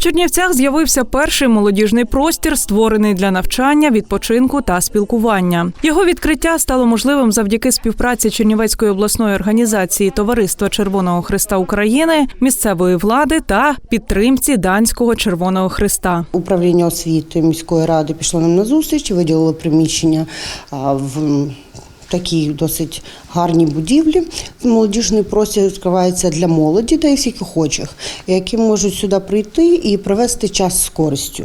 Чернівцях з'явився перший молодіжний простір, створений для навчання, відпочинку та спілкування. Його відкриття стало можливим завдяки співпраці Чернівецької обласної організації Товариства Червоного Христа України, місцевої влади та підтримці Данського Червоного Христа. Управління освіти міської ради пішло нам на зустріч, виділило приміщення в такій досить гарні будівлі. Молодіжний простір відкривається для молоді та і всіх охочих, які можуть сюди прийти і провести час з користю.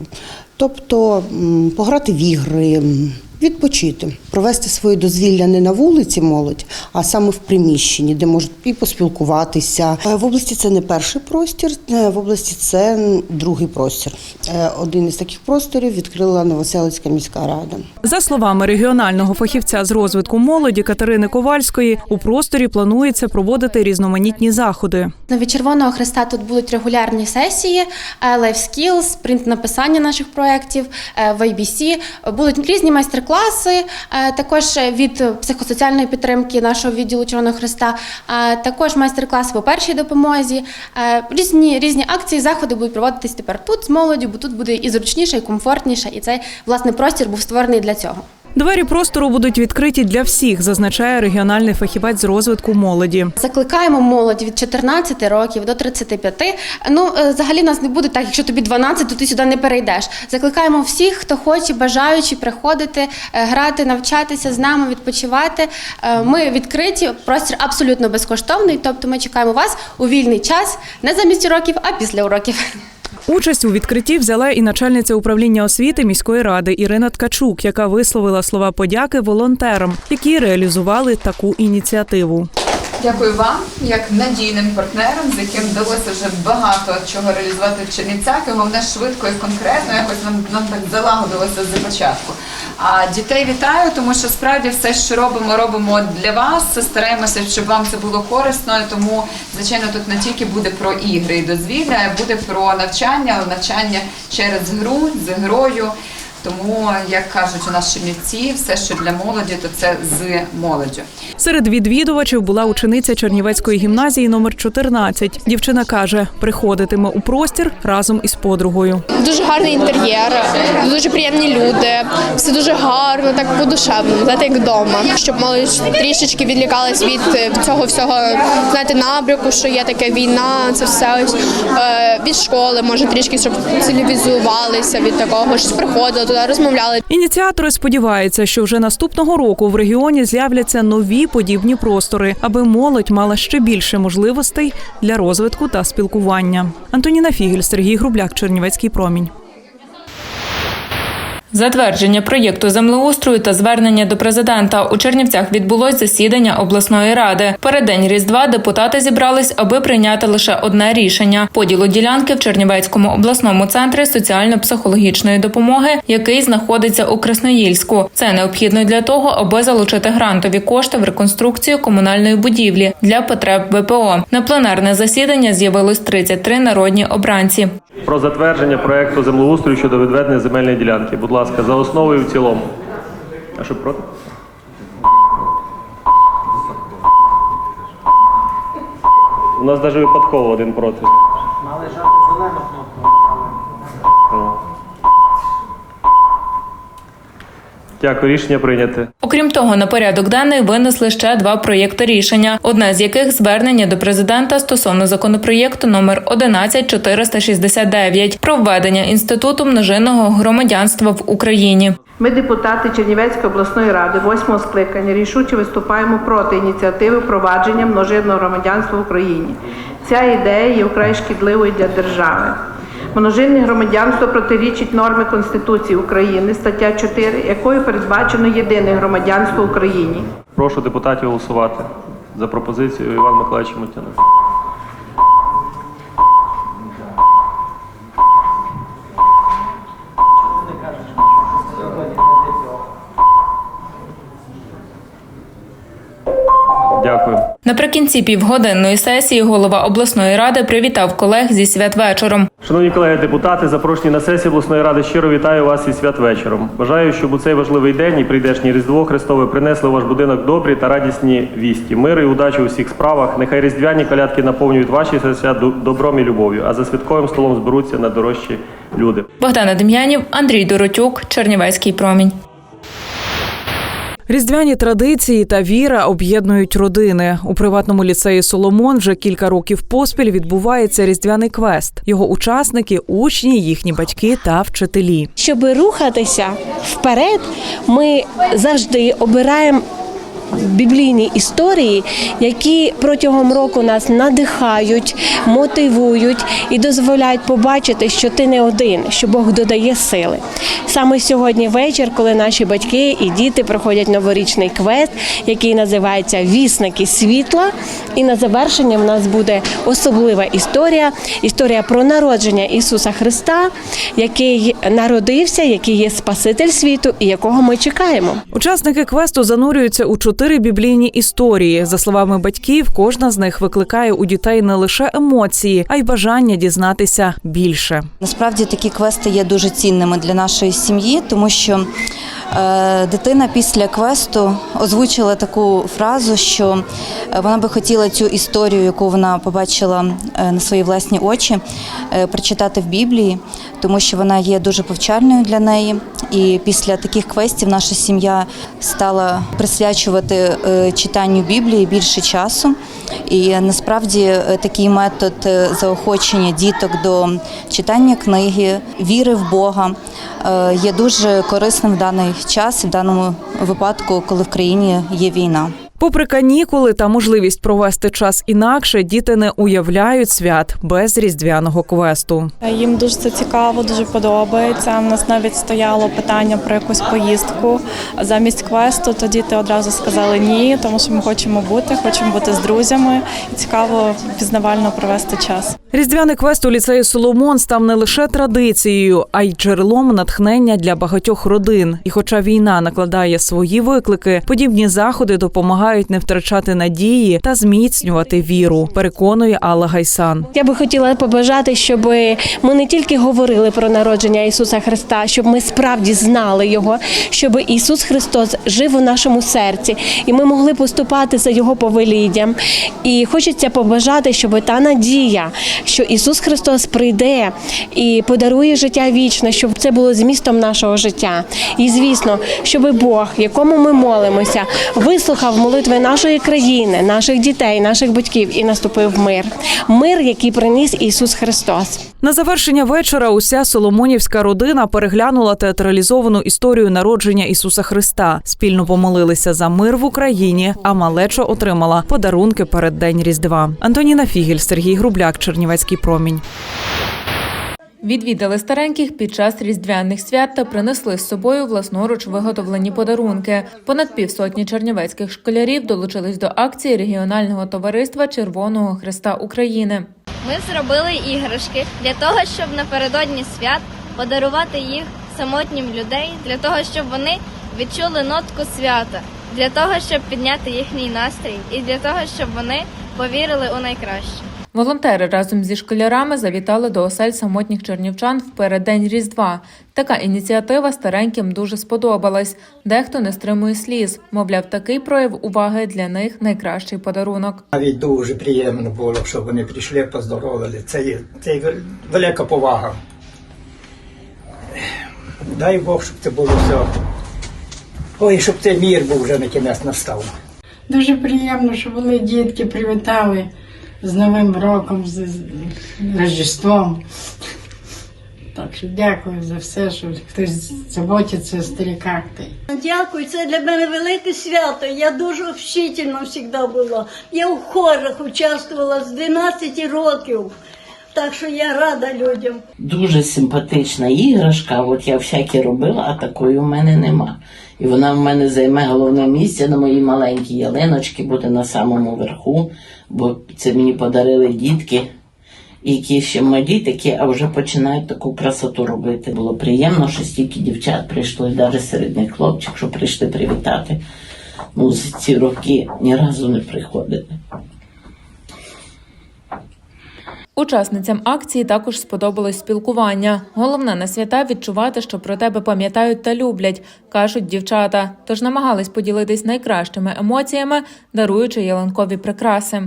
Тобто пограти в ігри, відпочити, провести своє дозвілля не на вулиці молодь, а саме в приміщенні, де можуть і поспілкуватися. Е, В області це не перший простір, е, в області це другий простір. Е, Один із таких просторів відкрила Новоселицька міська рада. За словами регіонального фахівця з розвитку молоді Катерини Ковальської, у просторі планується проводити різноманітні заходи. Від Червоного Христа тут будуть регулярні сесії, life skills, спринт написання наших проєктів, в IBC. Будуть різні майстер-класи, е, також від психосоціальної підтримки нашого відділу Червоного Христа, е, також майстер-класи по першій допомозі. Е, Різні, різні акції, заходи будуть проводитись тепер тут з молоддю, бо тут буде і зручніше, і комфортніше, і цей власне простір був створений для цього. Двері простору будуть відкриті для всіх, зазначає регіональний фахівець з розвитку молоді. Закликаємо молодь від 14 років до 35. Ну, е, взагалі нас не буде так, якщо тобі 12, то ти сюди не перейдеш. Закликаємо всіх, хто хоче, бажаючи приходити, е, грати, навчатися з нами, відпочивати. Е, Ми відкриті, простір абсолютно безкоштовний, тобто ми чекаємо вас у вільний час, не замість уроків, а після уроків. Участь у відкритті взяла і начальниця управління освіти міської ради Ірина Ткачук, яка висловила слова подяки волонтерам, які реалізували таку ініціативу. Дякую вам, як надійним партнерам, з яким вдалося вже багато чого реалізувати в Чернівцях. І головне швидко і конкретно, якось нам, нам так залагодилося з початку. А дітей вітаю, тому що справді все, що робимо, робимо для вас. Стараємося, щоб вам це було корисно. Тому, звичайно, тут не тільки буде про ігри і дозвілля, а буде про навчання, навчання через гру з грою. Тому, як кажуть у нас чернівці, все, що для молоді, то це з молоддю. Серед відвідувачів була учениця Чернівецької гімназії номер 14. Дівчина каже, приходитиме у простір разом із подругою. Дуже гарний інтер'єр, дуже приємні люди, все дуже гарно, так по-душевному, знаєте, як вдома. Щоб молодь трішечки відлікалась від, від цього всього, знаєте, набряку, що є таке війна, це все ось, е, від школи, може трішки, щоб цивілізувалися від такого, щось приходили туди, розмовляли. Ініціатори сподіваються, що вже наступного року в регіоні з'являться нові подібні простори, аби молодь мала ще більше можливостей для розвитку та спілкування. Антоніна Фігель, Сергій Грубляк, Чернівецький промінь. Затвердження проєкту землеустрою та звернення до президента у Чернівцях відбулось засідання обласної ради. Переддень різдва депутати зібрались, аби прийняти лише одне рішення поділу ділянки в Чернівецькому обласному центрі соціально-психологічної допомоги, який знаходиться у Красноїльську. Це необхідно для того, аби залучити грантові кошти в реконструкцію комунальної будівлі для потреб ВПО. На пленарне засідання з'явилось 33 народні обранці. Про затвердження проекту землеустрою щодо відведення земельної ділянки. Будь ласка, за основу і в цілому. А що проти? У нас навіть випадково один проти. Дякую, рішення прийняте. Окрім того, на порядок денний винесли ще два проєкти рішення. Одне з яких звернення до президента стосовно законопроєкту номер 11469 про введення інституту множинного громадянства в Україні. Ми, депутати Чернівецької обласної ради, восьмого скликання, рішуче виступаємо проти ініціативи впровадження множинного громадянства в Україні. Ця ідея є вкрай шкідливою для держави. Множинне громадянство протирічить норми Конституції України, стаття 4, якою передбачено єдине громадянство в Україні. Прошу депутатів голосувати за пропозицію Івана Миколаївича Мутяна. Дякую. Наприкінці півгодинної сесії голова обласної ради привітав колег зі святвечором. Шановні колеги депутати, запрошені на сесію обласної ради, щиро вітаю вас і святвечором. Бажаю, щоб у цей важливий день і прийдешнє Різдво Христове принесли ваш будинок добрі та радісні вісті, мир і удачі у всіх справах. Нехай різдвяні колядки наповнюють ваші серця добром і любов'ю, а за святковим столом зберуться на дорожчі люди. Богдана Дем'янів, Андрій Доротюк, Чернівецький промінь. Різдвяні традиції та віра об'єднують родини. У приватному ліцеї Соломон вже кілька років поспіль відбувається різдвяний квест. Його учасники учні, їхні батьки та вчителі. Щоб рухатися вперед, ми завжди обираємо біблійні історії, які протягом року нас надихають, мотивують і дозволяють побачити, що ти не один, що Бог додає сили. Саме сьогодні вечір, коли наші батьки і діти проходять новорічний квест, який називається Вісники світла. І на завершення в нас буде особлива історія історія про народження Ісуса Христа, який народився, який є Спаситель світу і якого ми чекаємо. Учасники квесту занурюються у чотири біблійні історії. За словами батьків, кожна з них викликає у дітей не лише емоції, а й бажання дізнатися більше. Насправді такі квести є дуже цінними для нашої сім'ї, тому що е, дитина після квесту озвучила таку фразу, що е, вона би хотіла цю історію, яку вона побачила е, на свої власні очі, прочитати в Біблії, тому що вона є дуже повчальною для неї. І після таких квестів наша сім'я стала присвячувати е, читанню Біблії більше часу. І насправді е, такий метод е, заохочення діток до читання книги, віри в Бога є дуже корисним в даний час, в даному випадку, коли в країні є війна. Попри канікули та можливість провести час інакше, діти не уявляють свят без різдвяного квесту. Їм дуже це цікаво, дуже подобається. У нас навіть стояло питання про якусь поїздку замість квесту. То діти одразу сказали ні, тому що ми хочемо бути, хочемо бути з друзями. І цікаво пізнавально провести час. Різдвяний квест у ліцеї Соломон став не лише традицією, а й джерелом натхнення для багатьох родин. І хоча війна накладає свої виклики, подібні заходи допомагають не втрачати надії та зміцнювати віру. Переконує Алла Гайсан. Я би хотіла побажати, щоб ми не тільки говорили про народження Ісуса Христа, щоб ми справді знали Його, щоб Ісус Христос жив у нашому серці, і ми могли поступати за Його повелінням. І хочеться побажати, щоб та надія, що Ісус Христос прийде і подарує життя вічне, щоб це було змістом нашого життя. І звісно, щоб Бог, якому ми молимося, вислухав молитви нашої країни, наших дітей, наших батьків і наступив мир. Мир, який приніс Ісус Христос. На завершення вечора уся Соломонівська родина переглянула театралізовану історію народження Ісуса Христа. Спільно помолилися за мир в Україні, а малечо отримала подарунки перед День Різдва. Антоніна Фігель, Сергій Грубляк, Чернівецький промінь. Відвідали стареньких під час різдвяних свят та принесли з собою власноруч виготовлені подарунки. Понад півсотні чернівецьких школярів долучились до акції регіонального товариства Червоного Христа України. Ми зробили іграшки для того, щоб напередодні свят подарувати їх самотнім людей, для того, щоб вони відчули нотку свята, для того, щоб підняти їхній настрій, і для того, щоб вони повірили у найкраще. Волонтери разом зі школярами завітали до осель самотніх чернівчан в переддень Різдва. Така ініціатива стареньким дуже сподобалась. Дехто не стримує сліз. Мовляв, такий прояв уваги для них найкращий подарунок. Навіть дуже приємно було, що вони прийшли, поздоровили. Це, є- це є велика повага. Дай Бог, щоб це було все. Ой, щоб цей мір був вже на кінець настав. Дуже приємно, що були дітки, привітали з Новим роком, з, Рождеством. Так що дякую за все, що хтось заботиться о. Дякую, це для мене велике свято. Я дуже общительна завжди була. Я в хорах участвувала з 12 років. Так що я рада людям. Дуже симпатична іграшка. От я всякі робила, а такої у мене нема. І вона в мене займе головне місце на моїй маленькій ялиночці, буде на самому верху, бо це мені подарили дітки, які ще малі такі, а вже починають таку красоту робити. Було приємно, що стільки дівчат прийшло, і навіть серед них хлопчик, що прийшли привітати. Ну, за ці роки ні разу не приходили. Учасницям акції також сподобалось спілкування. Головне на свята відчувати, що про тебе пам'ятають та люблять, кажуть дівчата. Тож намагались поділитись найкращими емоціями, даруючи ялинкові прикраси.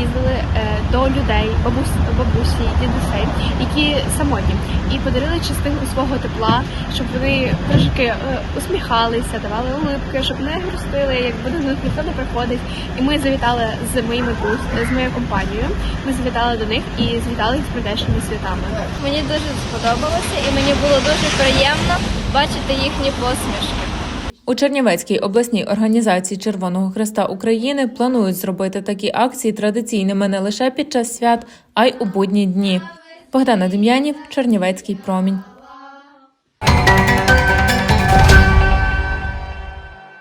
З'їздили е, до людей, бабусь, бабусі, дідусей, які самотні, і подарили частинку свого тепла, щоб вони трошки е, усміхалися, давали улипки, щоб не грустили, як буде до них ніхто не приходить. І ми завітали з моїми друз, з моєю компанією. Ми завітали до них і звітали їх з прийдешніми святами. Мені дуже сподобалося і мені було дуже приємно бачити їхні посмішки. У Чернівецькій обласній організації Червоного Хреста України планують зробити такі акції традиційними не лише під час свят, а й у будні дні. Богдана Дем'янів, Чернівецький промінь.